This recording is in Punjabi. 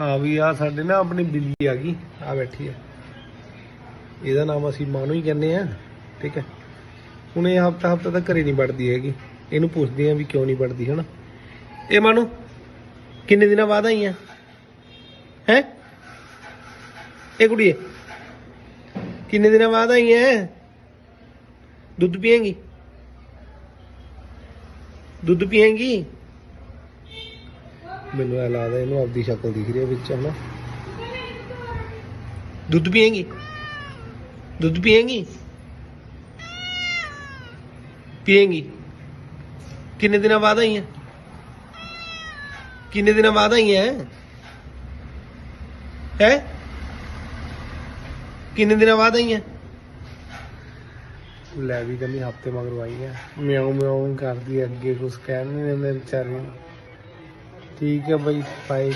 ਹਾਂ ਵੀ ਆ ਸਾਡੇ ਨਾ ਆਪਣੀ ਬਿੱਲੀ ਆ ਗਈ ਆ ਬੈਠੀ ਆ। ਇਹਦਾ ਨਾਮ ਅਸੀਂ ਮਾਨੂ ਹੀ ਕਹਿੰਦੇ ਆ, ਠੀਕ ਹੈ ਹੁਣ ਇਹ ਹਫਤਾ ਹਫਤਾ ਤੱਕ ਘਰੇ ਨਹੀਂ ਵੜਦੀ ਹੈਗੀ। ਇਹਨੂੰ ਪੁੱਛਦੇ ਆ ਵੀ ਕਿਉਂ ਨਹੀਂ ਵੜਦੀ, ਹਨਾ? ਇਹ ਮਾਨੂ, ਕਿੰਨੇ ਦਿਨਾਂ ਬਾਅਦ ਆਈ ਆ? ਹੈ? ਇਹ ਕੁੜੀਏ, ਕਿੰਨੇ ਦਿਨਾਂ ਬਾਅਦ ਆਈ ਐ? ਦੁੱਧ ਪੀਏਂਗੀ? ਦੁੱਧ ਪੀਏਂਗੀ? ਮੈਨੂੰ ਇਹ ਲੱਗਦਾ ਇਹਨੂੰ ਆਪਦੀ ਸ਼ਕਲ ਦਿਖ ਰਹੀ ਹੈ ਵਿੱਚ ਹਨਾ। ਦੁੱਧ ਪੀਏਂਗੀ? ਦੁੱਧ ਪੀਏਂਗੀ? ਪੀਏਂਗੀ। ਕਿੰਨੇ ਦਿਨਾਂ ਬਾਅਦ ਆਈ ਹੈ ਕਿੰਨੇ ਦਿਨਾਂ ਬਾਅਦ ਆਈ ਹੈ ਹੈ? ਕਿੰਨੇ ਦਿਨਾਂ ਬਾਅਦ ਆਈ ਹੈ ਲੈ ਵੀ ਕੰਨੀ ਹਫ਼ਤੇ ਮਗਰੋਂ ਆਈ ਹੈ ਮਿਆਉ ਮਿਆਉ ਕਰਦੀ ਹੈ, ਅੱਗੇ ਕੁਝ ਕਹਿਣ ਨਹੀਂ ਦਿੰਦੇ ਵਿਚਾਰੇ ਨੂੰ। ਠੀਕ ਹੈ ਬਾਈ ਬਾਈ